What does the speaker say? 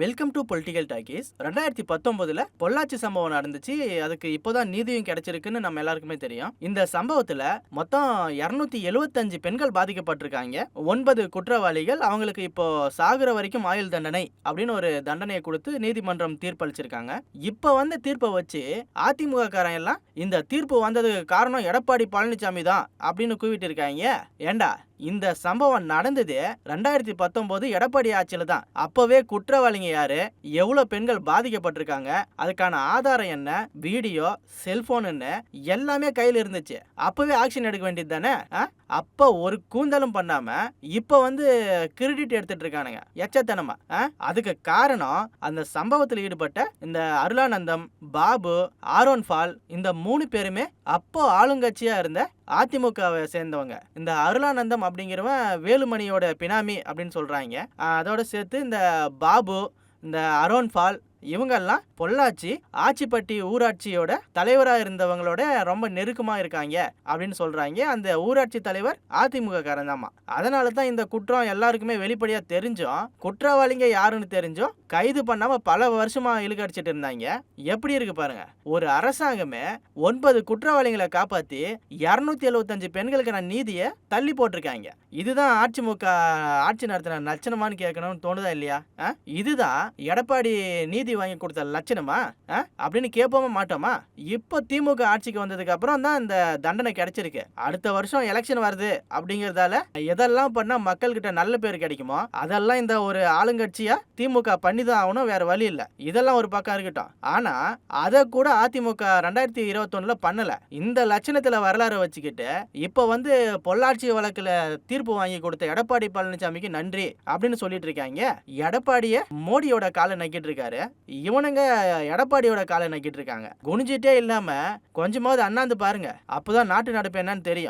Welcome to political talkies ரெண்டாயிரத்தி பத்தொன்பதுல பொள்ளாச்சி சம்பவம் நடந்துச்சு. அதுக்கு இப்போதான் நீதியும் கிடைச்சிருக்குன்னு நம்ம எல்லாருக்குமே தெரியும். இந்த சம்பவத்துல மொத்தம் இருநூத்தி எழுபத்தஞ்சு பெண்கள் பாதிக்கப்பட்டிருக்காங்க. ஒன்பது குற்றவாளிகள் அவங்களுக்கு இப்போ சாகுற வரைக்கும் ஆயுள் தண்டனை அப்படின்னு ஒரு தண்டனையை கொடுத்து நீதிமன்றம் தீர்ப்பளிச்சிருக்காங்க. இப்போ வந்த தீர்ப்பை வச்சு அதிமுக காரன் எல்லாம் இந்த தீர்ப்பு வந்ததுக்கு காரணம் எடப்பாடி பழனிசாமி தான் அப்படின்னு கூவிட்டு இருக்காங்க. ஏண்டா? இந்த சம்பவம் நடந்தது ரெண்டாயிரத்தி பத்தொன்பது எடப்பாடி ஆட்சியில தான். அப்பவே குற்றவாளிங்க யாரு? எவ்வளவு பெண்கள் பாதிக்கப்பட்டிருக்காங்க? அதுக்கான ஆதாரம் என்ன? வீடியோ செல்போனுன்னு எல்லாமே கையில் இருந்துச்சு. அப்பவே ஆக்ஷன் எடுக்க வேண்டியது தானே? அப்போ ஒரு கூந்தலும் பண்ணாம இப்போ வந்து கிரெடிட் எடுத்துட்டு இருக்கானுங்க. எச்சத்தனமா. ஆ? அதுக்கு காரணம் அந்த சம்பவத்தில் ஈடுபட்ட இந்த அருளானந்தம் பாபு ஆரோன் ஃபால் இந்த மூணு பேருமே அப்போ ஆளுங்கட்சியா இருந்த அதிமுகவை சேர்ந்தவங்க. இந்த அருளானந்தம் அப்படிங்கிறவன் வேலுமணியோட பினாமி அப்படின்னு சொல்கிறாங்க அதோட சேர்த்து இந்த பாபு இந்த அரோன் ஃபால் இவங்கெல்லாம் பொள்ளாச்சி ஆச்சிப்பட்டி ஊராட்சியோட தலைவராக இருந்தவங்களோட ரொம்ப நெருக்கமாக இருக்காங்க அப்படின்னு சொல்கிறாங்க அந்த ஊராட்சி தலைவர் அதிமுக காரந்தாமா அதனால தான் இந்த குற்றம் எல்லாருக்குமே வெளிப்படையாக தெரிஞ்சும் குற்றவாளிங்க யாருன்னு தெரிஞ்சும் கைது பண்ணாமல் பல வருஷமாக இழுக்கடிச்சிட்டு இருந்தாங்க. எப்படி இருக்கு பாருங்க. ஒரு அரசாங்கமே ஒன்பது குற்றவாளிகளை காப்பாற்றி இரநூத்தி எழுபத்தஞ்சு பெண்களுக்கான நீதியை தள்ளி போட்டிருக்காங்க. இதுதான் அதிமுக ஆட்சி நடத்தின லட்சணமான்னு கேட்கணும்னு தோணுதா இல்லையா? ஆ? இதுதான் எடப்பாடி நீதி வாங்கி கொடுத்த லட்சணமா? அப்படின்னு கேட்போமா மாட்டோமா? இப்போ திமுக ஆட்சிக்கு வந்ததுக்கு அப்புறம் தான் இந்த தண்டனை கிடைச்சிருக்கு. அடுத்த வருஷம் எலெக்ஷன் வருது அப்படிங்கறதால எதெல்லாம் பண்ணா மக்கள்கிட்ட நல்ல பேர் கிடைக்குமோ அதெல்லாம் இந்த ஒரு ஆளுங்கட்சியா திமுக பண்ணி தான் ஆகணும் வேற வழி இல்ல. இதெல்லாம் ஒரு பக்கம் இருக்கட்டும். ஆனா அதை கூட அதிமுக ரெண்டாயிரத்தி இருபத்தொன்னுல பண்ணல. இந்த லட்சணத்துல வரலாறு வச்சுக்கிட்டு இப்போ வந்து பொள்ளாச்சி வழக்குல தீர்ப்பு வாங்கி கொடுத்த எடப்பாடி பழனிசாமிக்கு நன்றி அப்படின்னு சொல்லிட்டு இருக்காங்க. எடப்பாடிய மோடியோட காலை நக்கிட்டு இருக்காரு. இவனுங்க எடப்பாடியோட காலை நக்கிட்டு இருக்காங்க. குனிஞ்சிட்டே இல்லாம கொஞ்சமாவது அண்ணாந்து பாருங்க. அப்போதான் நாட்டு நடப்பு என்னன்னு தெரியும்.